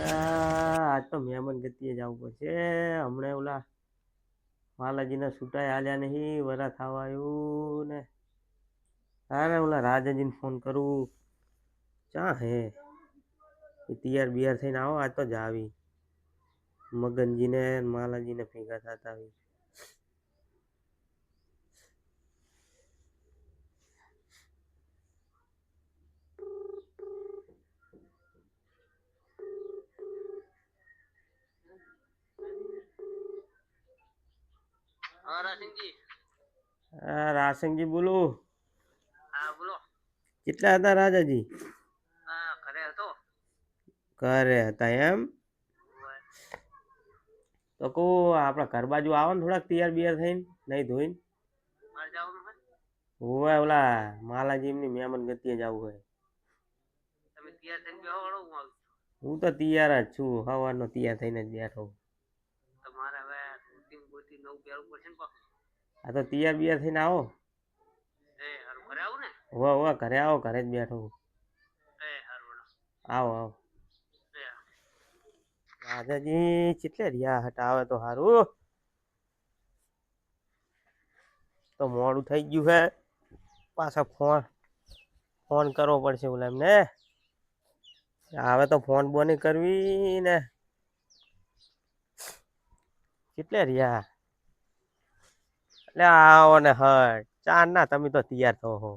આજ તો મહેમાન ગતિએ જવું પડશે. હમણાં ઓલા બાલાજીના છૂટાય હાલ્યા નહીં, વરા થવા આવ્યું ને. તારે ઓલા રાજાજીને ફોન કરું. ચા હે? તૈયાર બિયાર થઈને આવો આજ તો જ આવી. મગનજીને ને માલાજીને ભેગા થતા આવી. હા રાશનજી. હા રાસંગજી બોલું. હા બોલો. કેટલા હતા રાજાજી? હા ઘરે હતો. ઘરે હતા એમ? તો કહું આપણા ઘર બાજુ આવો ને થોડાક તૈયાર બિયાર થઈને નહીં ધોઈને. હોય? ઓલા માલાજી એમની મહેમાન ગતિએ જવું હોય. હું તો તૈયાર જ છું હવાનો તૈયાર થઈને જ બેઠો તમારે હવે ધોતી ને બોતી નવું પહેરવું પડશે ને પાછું આ તો તૈયાર બિયાર થઈને આવો. આવું વાહ હોવા ઘરે આવો ઘરે જ બેઠો આવો આવો. રાજાજી કેટલે રહ્યા હટ આવે તો સારું તો મોડું થઈ ગયું હે. પાછા ફોન ફોન કરવો પડશે ઓલા એમને. હવે તો ફોન બોની કરવી ને. કેટલે રહ્યા? એટલે આવો ને હટ. ચાર ના તમે તો તૈયાર થો હો.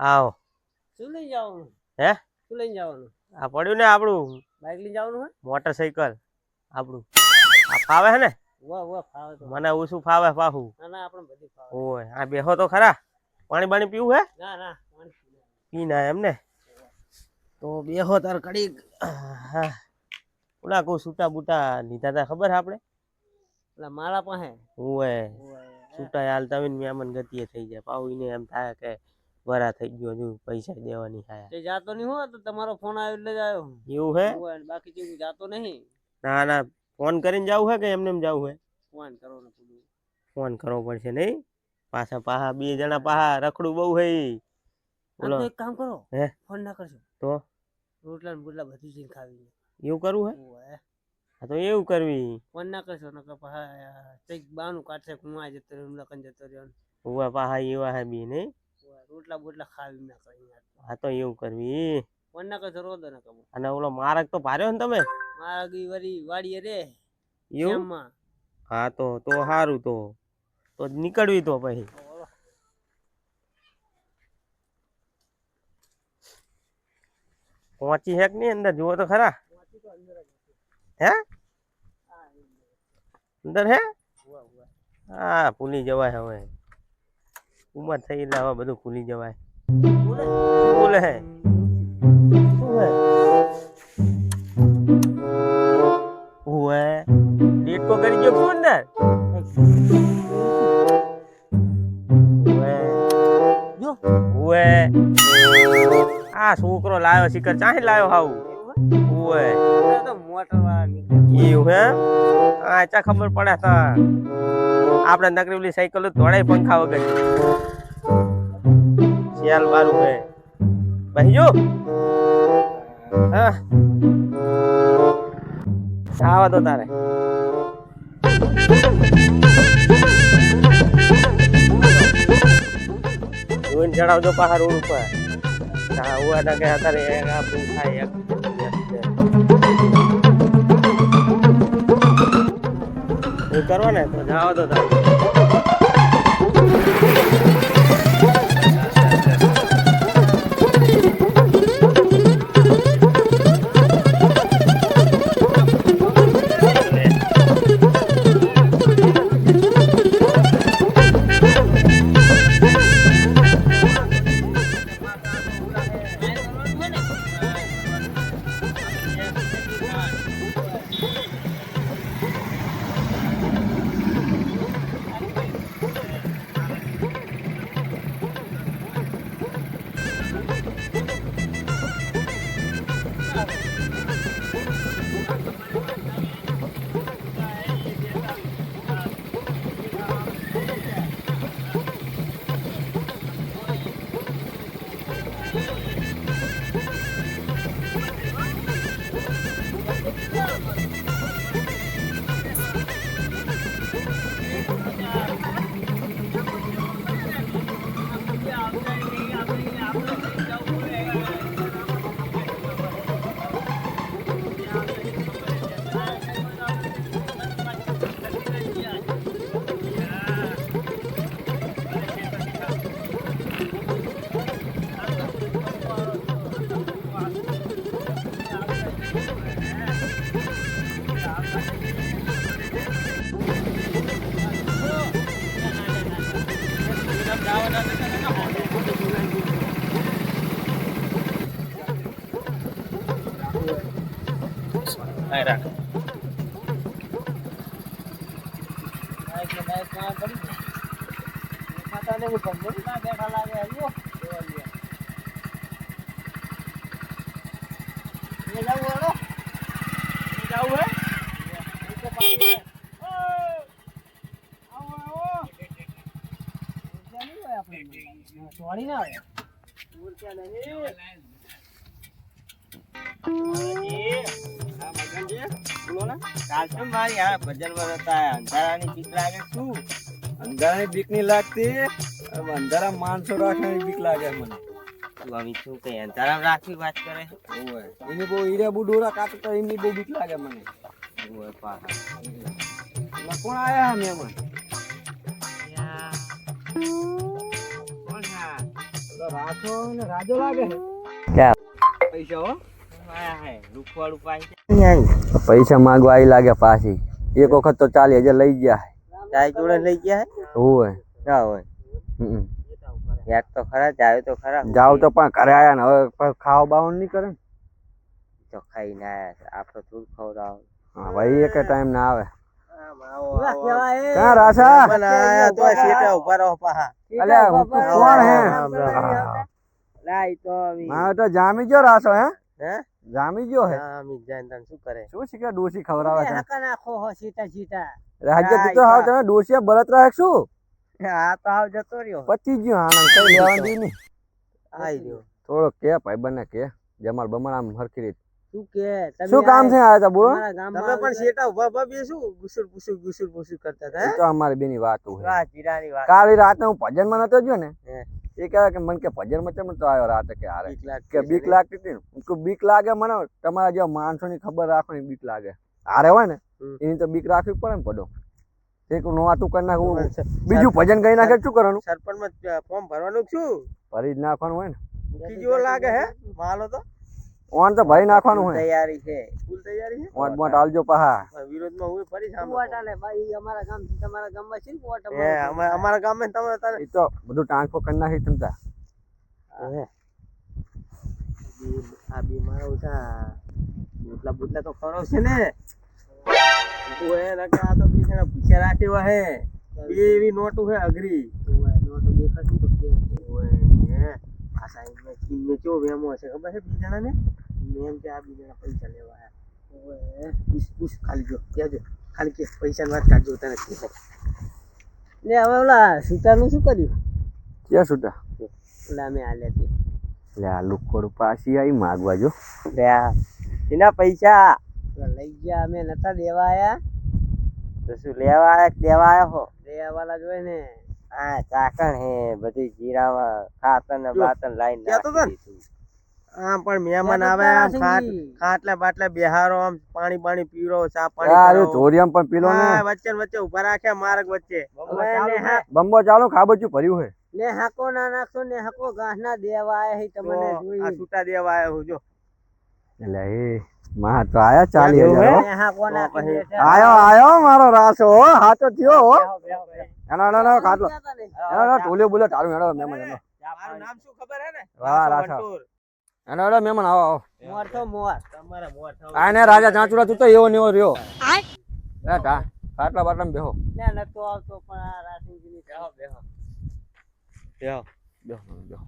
આવો. શું લઈ જવાનું? હે? શું લઈ જવાનું? આ પડ્યું ને આપણું. બાઇક લઈ જવાનું હે મોટરસાઇકલ આપણું. આ ફાવે હે ને? વાહ વાહ ફાવે તો. મને ઓછું ફાવે પાહુ. ના ના આપણે બધી ફાવે. ઓય આ બેહો તો ખરા. પાણી બાણી પીવું હે? ના ના પાણી પી ના એમ ને? તો બેહો તાર કડી હા. ઓલા કો સૂટા બૂટા લીધા તા ખબર હે આપણે? ઓલા મારા પાસે? ઓય. ઓય. હાલ હાલતા હોય ને મહેમાન ગતિએ થઈ જાય. પાછું એને એમ થાય કે વરા થઈ ગયો હજુ પૈસા દેવાની થાય તે જાતો નહીં હોય તો તમારો ફોન આવ્યો એટલે જ આવ્યો એવું હે? બાકી જેવું જાતો નહીં. ના ના ફોન કરીને જવું હે કે એમને એમ જવું હે? ફોન કરો ને પૂરું ફોન કરવો પડશે નહીં? પાછા પાહા બે જણા પાહા રખડું બહુ હે બોલો એક કામ કરો હે? ફોન ના કરશો. તો? રોટલા ને બોટલા બધી ચીજ ખાવી એવું કરવું હે. હા તો એવું કરવી. ફોન ના કરશો નકર પાછા કંઈક બાનું કાઢશે કુવા જતો રહ્યો લખન જતો રહ્યો ને. ઉવા પાહા એવા હે બી નહીં ઓય, રોટલા બોટલા ખાવી ના કરી યાર. હા તો એવું કરવી. ફોન ના કરશો રોદો ના કમો અને ઓલો મારક તો ભાર્યો ને તમે? મારા ગઈ વરી વાડીએ રે એવું? એમાં હા તો તો સારું તો. તો નીકળવી તો પછી. પહોંચી હેકની અંદર જુઓ તો ખરા. હે? અંદર હે? હા ભૂલી જવાય હવે. ઉંમર થઈ એટલે હવે બધું ભૂલી જવાય. બોલે? હે? શું હે ઓવે કરી ગયો ઓવે આ છોકરો લાવ્યો શિખર ચાહી લાવ્યો હાઉ તો હે? આ ચા ખબર પડે તા આપણે નકરી ઓલી સાયકલ દોડાય પંખા વગર. શિયાલ વાળું હે. ભાઈ જો હા આવા તો તારે. જોઈને ચડાવજો પાહા રોડ ઉપર. હા ઉવા ના કે અત્યારે એક આપણું થાય એક કરવા ને તો જાવ તો ચોળી ના હોય. ઊંચા નહીં. કાલ કેમ મારી આ ભજનમાં નતા આયા? અંધારાની બીક લાગે શું અંધારાની બીક નહીં લાગતી હવે અંધારા માણસો રાખવાની બીક લાગે મને તું આમ શું કઈ અંધારામાં રાખવી વાત કરે એની બહુ હીરા બહુ ડોરા કાપતા એની બહુ બીક લાગે મને. ઓય પાહા. એટલે કોણ આયા મહેમાન? યા. કોણ આ? પેલો ને રાજો લાગે પૈસા હો? આયા હે. રૂખવાળું પાહી પૈસા માંગવા આવી લાગે પાછી. એક વખત તો ચાલી હજાર લઈ ગયા ચાય જોડે લઈ ગયા હે? ઓવે. ના હોય. યાદ તો ખરા જાવ તો ખરા. જાવ તો પણ ઘરે આયા ને હવે પણ ખાવા બાવન નહીં કરે તો ખાઈ ના આપણે થોડું ખવડાવ. હા ભાઈ એક ટાઈમ ના આવે. ક્યાં રાસા તો રહો પાહા. અલ્યા હું તું કોણ હે? તો તો જામી ગયો રાસો હે? હે? જામી ગયો હે? ના જાય તને શું કરે? શું શીખે ડોસી ખવડાવે છે? નાખો હો, સીટા સીટા. રાજ્ય તું તો હાવ તમે ડોસિયા બળતરા હે શું આ તો આવ જતો રહ્યો. પતી ગયો આનંદ કઈ લેવાનું દી નહીં. આઈ રહ્યો. થોડો કે ભાઈ બંને કે જમાલ બમણ આમ હરખી રીત. શું કે? શું કામ છે આયા તા બોલો? તમે પણ આવો ઊભા ઊભા બે શું ગુસુર ગુસુર ગુસુર ગુસુર કરતા હતા તો અમારી બેની વાત હોય વાહ જીરાની વાત. કાલે રાતે હું ભજનમાં નતો ગયો ને એ કહે કે મને કે ભજનમાં ચમ તો આવ્યો રાતે કે હારે. બીક લાગતી કે બીક લાગતી હતી ને. બીક લાગે મને તમારા જેવા માણસો ની ખબર રાખવાની બીક લાગે. હારે હોય ને એની તો બીક રાખવી પડે ને પડો એક નોવાતું કરી નાખવું બીજું ભજન ગઈ નાખે શું કરવાનું? સરપંચમાં ફોર્મ ભરવાનું શું? ભરી જ નાખવાનું હોય ને. મૂકી લાગે હે? માલો તો ઓન તો ભરી નાખવાનું હોય. તૈયારી છે. ફૂલ તૈયારી છે? ઓટ મોટ આલજો પાહા. વિરોધમાં હું ફરી સામે ઓટ આલે ભાઈ અમારા ગામ તમારા ગામમાં છે ને ઓટ એ તમારા અમારા અમારા ગામમાં તમે તારે તો બધું ટાંકો કરી નાખી તમતા હે. બી- આ બીમાર ઓછા બુટલા બુટલા તો ખરો છે ને. ઓએ નકે આ તો બીજાને પૂછ્યા રાખ્યો હે. બે એવી નોટું હે અઘરી. કુવા, નોટો દેખાતી તો કે ઓએ હે? આ સાઈડ મે કિમ મે ચો વેમો છે ખબર છે બીજાના ને મેમ કે આ બીજા પૈસા લેવા આયા ઓએ પૂછ પૂછ ખાલી જો કહેજો ખાલી કે પૈસાની વાત કાઢજો તને. કહે ને હવે ઓલા સીતાનું શું કર્યું? ક્યાં છૂટા ઓલા મેં આલ્યા તે લે આ લુકોડ પાછી આવી માગવા જો. લે આ એના પૈસા. ઓલા લઈ ગયા અમે નતા દેવા આયા તો શું લેવા આયા દેવા આયા હો? દેવા વાળા જોઈ ને. હા ચાકણ હે બધી જીરામાં ખાતર ને બાતર લાઈન નાખી હા આમ પણ મહેમાન આવે આમ ખાટ ખાટલા બાટલા બેહારો આમ પાણી પાણી પીરો ચા આ પાણી જો ધોરિયામ પણ પીલો ને. વચ્ચે ને વચ્ચે ઊભા રાખ્યા માર્ગ વચ્ચે. બંબો ચાલો ખાબચ્યું ભર્યું હે ને હાકો ના નાખો ને હાકો ઘાસ ના દેવા આયા હે તમને આ છૂટા દેવા આવ્યો હું જો. એટલે એ માં તો આયા ચાલી. ને આયો આયો મારો રાસો હો હાચો થયો હો. એનો એનો એનો તા ને? એનો એનો ટોલિયો બોલ્યો તારું એનો મહેમાન એનો મારું નામ શું ખબર હે ને વાહ, રાસો એનો એનો મહેમાન આવો આવો મોર તો મોર તમારા મોર થાવ. આને રાજા ચાંચુડા તું તો એવો ને એવો રહ્યો એ ટા ખાટલા બાટલા બેહો ને નતો આવતો પણ આ રાસીજીની બેહો, બેહો. બેહો. બેહો બેહો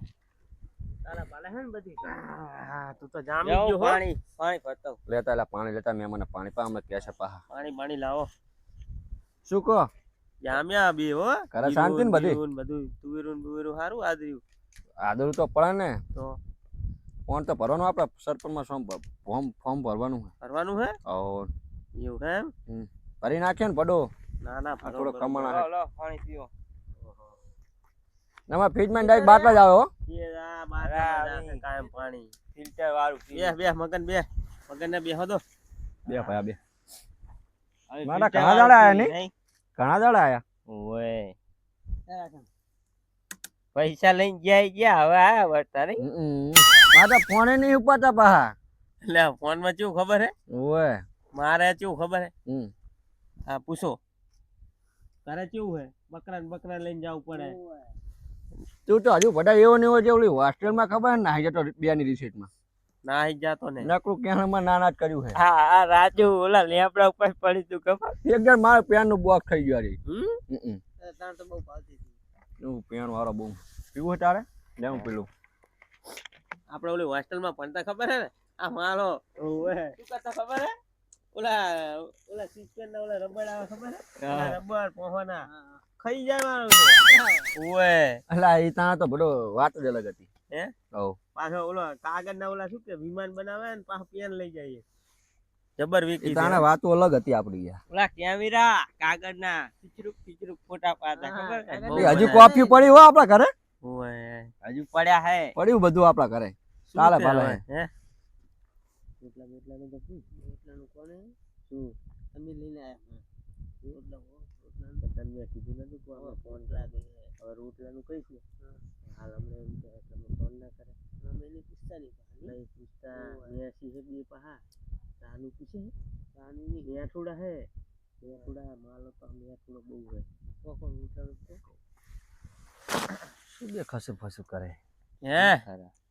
આદરું તો પડે ને. તો? ફોન તો ભરવાનું આપણે સરપંચમાં ફોર્મ ફોર્મ ફોર્મ ભરવાનું હે કરવાનું હે? ઓર? એવું હે એમ? ભરી નાખ્યો ને પડો ના ના થોડો કમાણા ભરો. હે. લો, પાણી પીઓ. એમાં ફ્રીજમાં ડાયરેક્ટ બાટલા જ આવે હો. કાયમ પાણી ફિલ્ટર વાળું બે બે મગન બે. મગન ને બે હતો બે ભાઈ બે. મારા ઘણા દાડા આયા નહીં? ઘણા દાડા આયા? ઓય. પૈસા લઈને ગયા ગયા હવે આયા વળતા નહીં? મારા ફોન એ નહીં ઉપાડતા પાહા. એટલે ફોનમાં કેવું ખબર હે? ઓય. મારે કેવું ખબર હે? હમ. હા પૂછો. તારે કેવું હે? બકરા ને બકરા લઈને જવું પડે. તું તો હજુ બધા એવો ને એવો જે ઓલી હોસ્ટેલમાં ખબર ને નાહી જતો બે ની રિસીટમાં નાહી જતો ને. નકરું કેણામાં નાના જ કર્યું છે હા આ રાજુ ઓલા લેપડા ઉપર પડી તું ખબર? એકદમ મારે પેનનું બોક્સ થઈ ગયું રે હમ? તાર તો બહુ ભાવતી હતી. હું પેન વાળો બહુ. પીવું તારે? લે હું પેલું. આપણે ઓલી હોસ્ટેલમાં ભણતા ખબર હે ને? આ મારો ઓવે. શું કરતા ખબર હે? ઓલા ઓલા સિસ્ટમ ના ઓલા રબડ આવે ખબર હે? રબર રબડ પોહોના ખાઈ જાય છે ઓએ અલા એ તા તો બડો વાત જ અલગ હતી. હે? ઓ પાછો ઓલો કાગળ ના ઓલા શું કે વિમાન બનાવે ને પાછો પેન લઈ જાય જબર વીકી તાણે વાતો અલગ હતી આપડી યાર. ઓલા કેમેરા કાગળ ના પિચરુક પિચરુક ફોટા પાડતા ખબર? હજુ કોપી પડી હો આપડા ઘરે? ઓએ હજુ પડ્યા હે. પડ્યું બધું આપડા ઘરે. ચાલે ભલે. હે? એટલા પૂછ એટલાનું કોને શું? તમે લઈને આયા રોટલા રોટલાનું તને મેં કીધું નતું કે આમાં ફોન લાગે હવે રોટલાનું કહીશ. ને હાલ હમણાં એમ કે તમે ફોન ના કરે. અમે એને પૂછતા નહીં. નહીં પૂછતા. મેસી હે બે પહા. તાનું પૂછે? હે ની નહીં. મેઠુડા હે. મેઠુડા માલો તો મેઠુડો બહુ હે કોકો રોટલાનું તો? શું બે ખસું ફસું કરે? હે?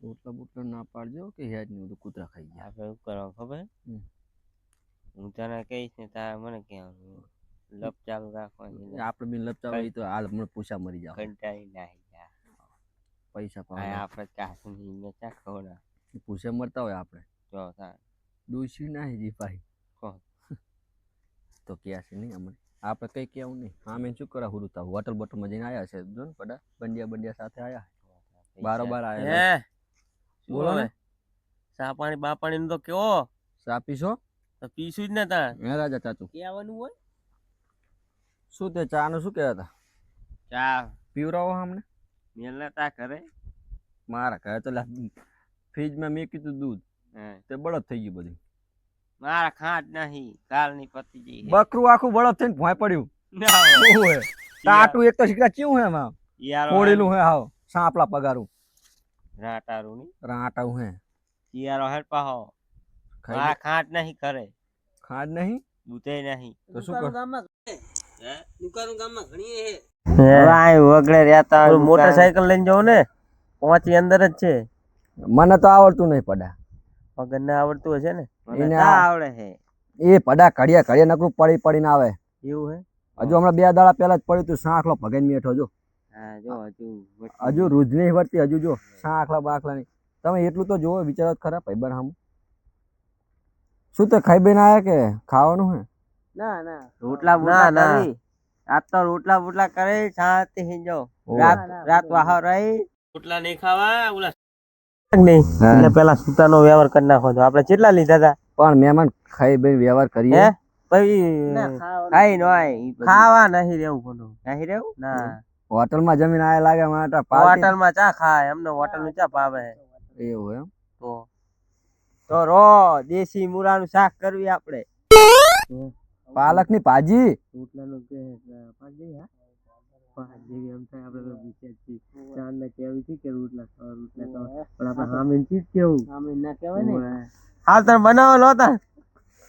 રોટલા બોટલા ના પાડજો કે હેજ ને બધું કૂતરા ખાઈ ગયા. આપણે એવું કરો ખબર? હું તને કહીશ ને તારે મને કહેવાનું. લપ ચાલુ રાખવાની આપણે બી લપ ચાલુ તો હાલ હમણાં પૂછા મરી જાવ કંટાળી નાખી પૈસા પાવા આપણે કાશ્મીર ને ચા ખવડા પૂછા મરતા હોય આપણે તો થાય. ડૂસી ના જી ભાઈ? તો ક્યાં છે નહીં અમને આપણે કઈ કેવું નહીં. આમે શું કરા હુરું તાવ હોટલ બોટલમાં જઈને આયા છે. જો ને પડા બંડિયા બંડિયા સાથે આયા. બારોબાર આયા બોલો ને. સા ચા પાણી બા પાણી તો કેવો? સાપીશો તો પીશું જ ને તાર. હે રાજા ચાચુ. કહેવાનું હોય? શું તે ચા નું શું કહેતા હતા? ચા પીવરાવો અમને. મેલના તા કરે મારા ઘરે તો ફ્રીજમાં મેં કીધું દૂધ. તે બળદ થઈ ગયું બધું. મારા ખાંટ નહીં કાલની પતી જઈ બકરું આખું બળદ થઈને ભોંય પડ્યું. ટાટું એક તો શીખડા ચીવું હે એમાં ફોડેલું હે હાવ. સાંપલા પગારું. રાટારું ની રાટાવું હે. ચિયારો હેડ પાહો મારા નહીં કરે ખાંડ નહીં? બુતે નહીં. તો શું કર દુકાનો ગામમાં ઘણી હે. વગડે રહેતા મોટરસાયકલ લઈને જવું ને પહોંચી અંદર જ છે. મને તો આવડતું નહીં પડા. પગન ને આવડતું હશે ને? એને આવડે છે એ પડા કડિયા કડિયા નકરું પડી પડીને આવે. એવું હે? હજુ હમણાં બે દાડા પહેલા જ પડ્યું તું સાંખલો ભગાઈને બેઠો જો હજુ હજુ રૂજ નહીં વર્તી હજુ જો સાંખલા બાખલા નહીં તમે એટલું તો જોવો વિચારો ખરા ભાઈબંધ હામું. શું તે ખાઈ બેન આવ્યા કે? ખાવાનું હે? ના ના. રોટલા બોટલા ના. કરી. આજ તો રોટલા બોટલા કરે શાંતિ હિંજો રાત રાત વાહ રહી. રોટલા નહીં ખાવા ઓલા નહીં. એટલે પેલા સુતાનો વ્યવહાર કરી નાખો તો આપણે કેટલા લીધા હતા? પણ મહેમાન ખાઈ બેન વ્યવહાર કરીએ. હે? પછી ના ખાઈ નો ખાવા નહીં રહેવું નહીં રહેવું? ના. હોટલમાં જમીન આયા લાગે મારા હોટલમાં ચા ખાય. એમને હોટલનું ચા પાવે એવું એમ? તો. તો રો દેશી મુરાનું શાક કરવી આપણે. પાલકની ભાજી? રોટલાનું કે પાંચ જેવી હા? પાંચ એમ થાય આપણે તો વિચાર ચાંદ ને કેવી છે કે રોટલા ખાવા રોટલા ખાવા. પણ આપણે સામે ચીજ કેવું? આમે ના કહેવાય ને? હાલ તમે બનાવો લો દેશી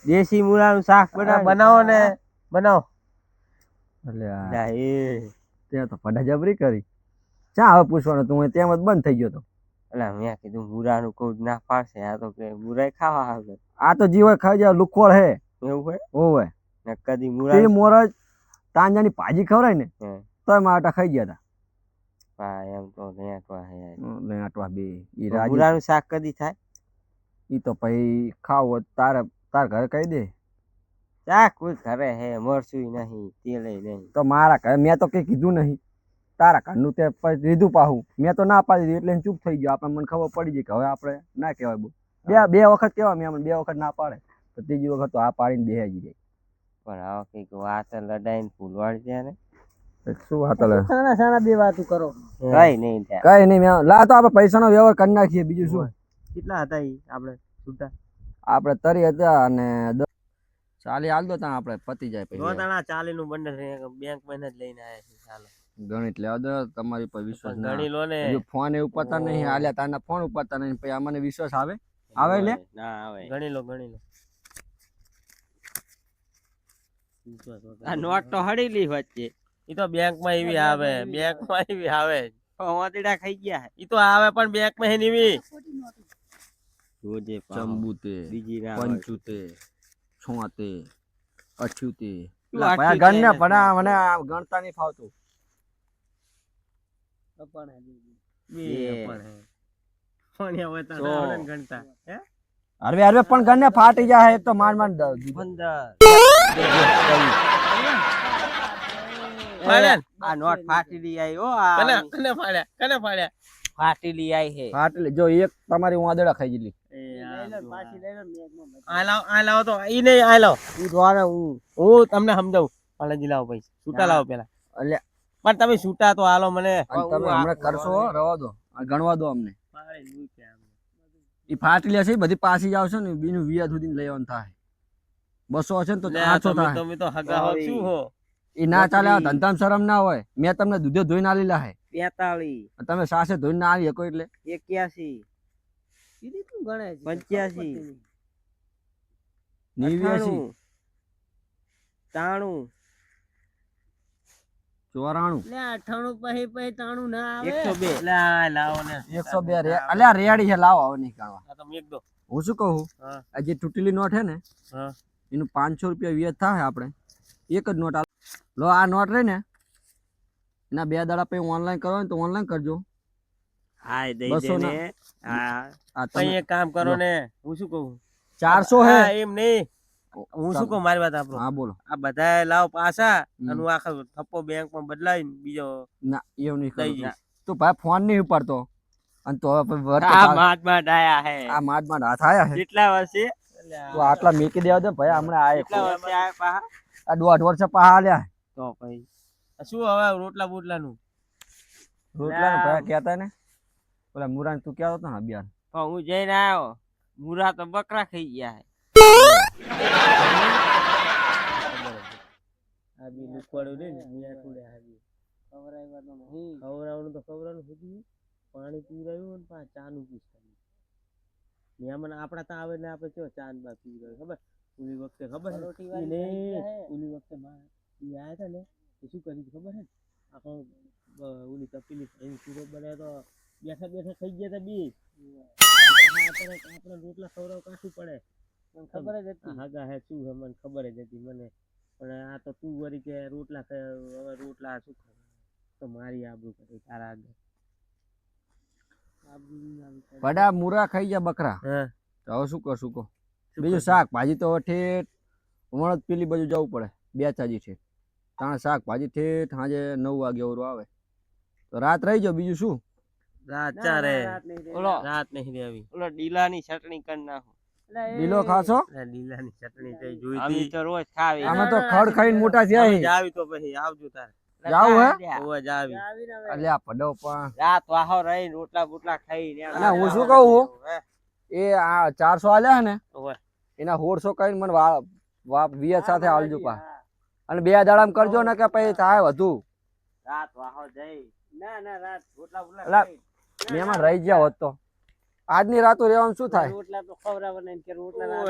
દેશી મુરાનું શાક બધા બનાવો ને. બનાવો. એટલે એ. તે તો પડા જબરી કરી. ચા હવે પૂછવાનું તું તેમ જ બંધ થઈ ગયો તો. એટલે મેં કીધું મુરાનું કોઈ ના પાડશે. આ તો કે મુરાય ખાવા આવે. આ તો જીવ ખાઈ જાય લુખોળ હે. એવું હોય? ઓવે. ને કદી તે મોરા તાંજાની ભાજી ખવરાય ને તો એમાં આટા ખાઈ ગયા હા એમ તો નેટવા હે. હતા આટવા બે. ઈ રાજી મુરાનું શાક કદી થાય? ઈ તો પછી ખાવ તાર તારે ઘરે કહી દે. શાક કોઈ ઘરે હે મરસું નહીં તેલે નહીં. તો મારા ઘરે મેં તો કઈ કીધું નહીં. તારા ઘરનું તે લીધું પાહું. મેં તો ના પાડી દીધું એટલે ચૂપ થઈ ગયો. આપણે મને ખબર પડી ગઈ કે હવે આપણે ના કહેવાય બહુ બે બે વખત કહેવાય મેં બે વખત ના પાડે. તો ત્રીજી વખત તો આ પાડીને બેહી જાય પણ આવો કંઈક વાત લડાઈને ફૂલવાડી છે ને. શું વાત હલે સાના સાના બે વાતો કરો. કઈ નહીં કઈ નહીં લા તો આપણે પૈસાનો વ્યવહાર કરી નાખીએ બીજું શું? કેટલા હતા ઈ આપણે છૂટા? આપણે તરી હતા અને ચાલી હાલ દો ત્યાં આપણે પતી જાય પછી. રોતાણા ચાલી નું બંડલ બેંકમાં જ લઈને આવ્યા છે ચાલો. ગણિત લેવા દો તમારી પર વિશ્વાસ ના ગણી લો ને. ફોન એ ઉપાડતા નહીં હાલ્યા તારના ફોન ઉપાડતા નહીં પછી અમને વિશ્વાસ આવે? આવે લે? ના આવે. ગણી લો ગણી લો. આ નોટ તો હળેલી વચ્ચે. ઈ તો બેંકમાં એવી આવે બેંકમાં એવી આવે. વાતડા ખાઈ ગયા. એ તો આવે પણ બેંકમાં હે નીવી રોજે ચંબુતે બીજી પંચુતે છોતે અઠ્યુતે. ગણ ને પણ મને ગણતા નહીં ફાવતું. પણ હે. પણ હવે ગણ ને ફાટી જાય એક તો માંડ માંડ દ- પંદર? આ નોટ ફાટેલી આવી હો આ કને કને ફાડ્યા કને ફાડ્યા? ફાટેલી આવી છે ફાટેલી જો એક તમારી વાદળા ખાઈ ગયેલી. આ જો. આ. આ લાવો આ લાવો તો ઈ નહીં આ લાવો. ઈ દ્વારા હું. હું તમને સમજાવું પાલનજી લાવો પૈસા. છૂટા લાવો પેલા. એટલે પણ તમે છૂટા તો હાલો મને. તમે હમણાં કરશો રવા દો. ગણવા દો અમને. ફાટેલી હશે એ બધી પાછી જાવ આવશે ને બીનું વિયા સુધી લઈ આવવાનું થાય. બસો હશે ને તો આઠસો થાય. તમે તો હગા હો શું હો. એ ના ચાલે આ બત્રીસ. શરમ ના હોય. મેં તમને દૂધે ધોઈને આલી લાહે બેતાળીસ. તમે સાસે ધોઈને ના આલી શકો એટલે. એક્યાસી. પંચ્યાસી. નેવ્યાસી. ત્રાણું ચોરાણું. એકસો બે. લાવો ને. એકસો બે અલ્યા રેડી છે લાવો હવે નહીં કાઢવા. આ તમે એક દો. હું શું કહું? હા. આ જે તૂટેલી નોટ છે ને હા. એનું પાંચસો રૂપિયા વ્યાજ થાય આપણે. એક જ નોટ લો આ નોટ રહે ને એના બે દાડા પછી ઓનલાઈન કરો ને તો ઓનલાઈન કરજો. હા દઈ દે ને હા. તમે એક કામ કરો ને હું શું કહું? ચારસો હે. એમ નહીં. હું શું કહું મારી વાત આપણો હા બોલો. આ બધા લાવ પાછા. અને હું આખો થપ્પો બેંકમાં બદલાવીને બીજો ના એવું નહીં કરું. જઈશ. ભાઈ ફોન નહીં ઉપાડતો. અને તો હવે આ ડાયા હે. આ માડ માડ હાથ આયા હે. કેટલા વર્ષે? તું આટલા મેકી દેવા દે ભાઈ હમણાં આ એક કેટલા વર્ષે આયા પાહા? આ દોઢ વર્ષે પાહા આલ્યા. તો ભાઈ શું હવે રોટલા બોટલા નું રોટલા નું ભાઈ કહેતા ને ઓલા મુરા તું કહેતો હતો ને અભિયાન તો હું જઈને આવ્યો મુરા તો બકરા ખાઈ ગયા હે. આ બી લુકવાડું રે ને મિયા થોડે આ બી. ખવડાવવાનું તો ખવડાવવાનું સુધી પાણી પીવરાયું ને પાછા ચાનું પૂછવાનું મહેમાન આપણા ત્યાં આવે એટલે આપણે ચો ચાંદ બા પી પીવડાવે ખબર? ઓલી વખતે ખબર ને ઓલી વખતે ઈ આયા હતા ને એ શું કર્યું ખબર છે? આખો ઓલી તપેલી એની સુરત બનાવ્યો તો બેઠા બેઠા થઈ ગયા હતા બી. આપણે રોટલા ખવડાવ કાઠું પડે. મને ખબર જ હતી. હાગા હે શું હે મને ખબર જ હતી મને. પણ આ તો તું વરી કે રોટલા હવે રોટલા શું તો મારી આબરૂ કરી તારા આગળ. બડા મુરા ખાઈ ગયા બકરા. હા. તો હવે શું કરશું કહો? બીજું? શાક ભાજી તો ઠેઠ હમણાં જ પેલી બાજુ જવું પડે બે ચાજી છે. તાણે શાક ભાજી ઠેઠ સાંજે નવ વાગે ઓરો આવે. તો રાત રહી જાઓ બીજું શું? રાત ચારે ઓલો રાત નહીં રેવી ઓલો ડીલાની ચટણી કરી નાખો. લીલો ખાશો? લીલાની ચટણી કઈ જોઈ અમે તો રોજ ખાવી. અમે તો ખડ ખાઈને મોટા થયા આવી તો પછી આવજો તારે. જાવું હે? ઓવે જાવી અલ્યા પડો પણ. રાત વાહો રહી રોટલા બોટલા ખાઈ અલા, હું શું કહું? એ આ ચારસો આલ્યા હે ને? ઓવે એના સોળસો કઈ મને વાપ વા વિયત સાથે આલજો પા અને બે દાડામાં કરજો ને કે પછી થાય વધુ. રાત વાહો જઈ. ના ના રાત રોટલા બોટલા મહેમાન રહી ગયા હોત તો. આજની રાતો રહેવાનું શું થાય? રોટલા તો ખવડાવવાના ને કે રોટલા.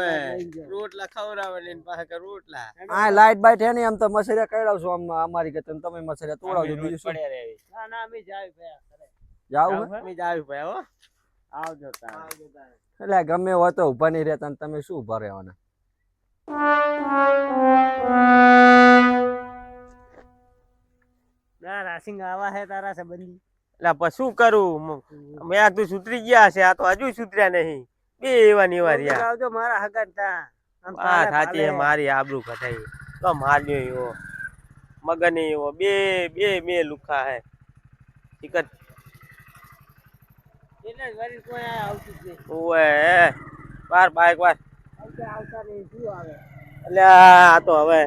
રોટલા ખવડાવે ને એની પાસે કે રોટલા આ લાઈટ બાઈટ હે ને એમ તો મસરિયા કઈડાવશો આમ અમારી કે તમે મસરિયા તોડાવજો બીજું શું? ના ના અમે જાવી ભયા જાવું હે? અમે જાવી ભાઈ હો. આવજો તારે. એટલે ગમે હોય તો ઊભા નહીં રહેતા તમે શું ઊભા રહેવાના? ના રાસિંગ આવા હે તારા સંબંધી. એટલે પછી શું કરું? મેં આ તું સુધરી ગયા છે આ તો હજુ સુધર્યા નહીં. બે એવા ને એવા રહ્યા આવજો મારા આ આબરૂ કઢાઈ. તો માર્યો એવો. મગન એવો. બે બે બે લુખા હે. ટિકટ એટલે જ કોઈ આવતું. બાર બાઈક વાર એટલે આ તો હવે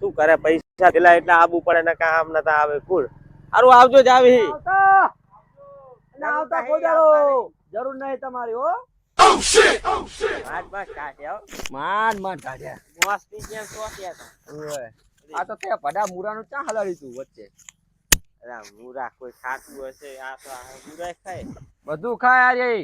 શું કરે? પૈસા પેલા એટલા આબુ પડે ને કામ નતા આવે કુલ હારું આવજો જ આવી. આવતા. આવતા કોઈ દાડો જરૂર નહીં તમારી હો. માન માન કાઢ્યા મોસની જેમ સોટ્યા તા. ઓય. આ તો તે ભડા મુરાનું ચા હલાડી તું વચ્ચે. મુરા કોઈ ખાતું હશે આ તો મુરા ખાય. બધું ખાય યાર એ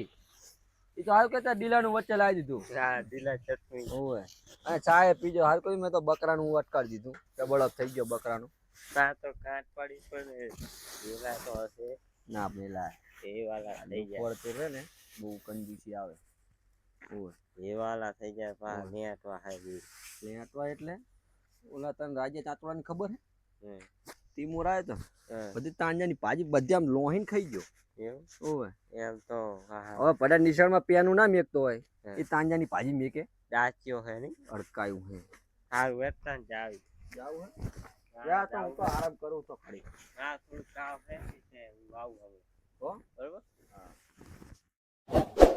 ઈ તો હાલ કેતા ડીલાનું વચ્ચે લાવી દીધું. હા દિલા ચટણી. ઓય. અને ચા એ પીજો. હાલ કોઈ મેં તો બકરાનું અટકાડી દીધું. કે બળદ થઈ ગયો બકરાનું. તા તો કાટ પડી પણ પેલા તો હશે. ના પેલા એ વાલા થઈ જાય પડતું રહે ને બહુ કંજૂસી આવે. એ વાલા થઈ જાય પા. નેટવા હાવી લેટવા એટલે? ઓલા તને રાજે ચાતવાની ખબર હે? તીમુર આવ્યો તો. બધી તાંજાની ભાજી બધી આમ લોહીન ખાઈ ગયો. ઓવે એમ તો હા, હા. હવે પડા નિશાળમાં પેનું ના મેકતો હોય. એ તાંજાની ભાજી મેકે. ડાચ્યો હે ને અડકાયું હે. સારું વેચતા જાવ. જાવી હા, યા તો હું તો આરામ કરું તો ખરી હા થોડું કામ એટલે હું આવું હવે હો? બરોબર હા.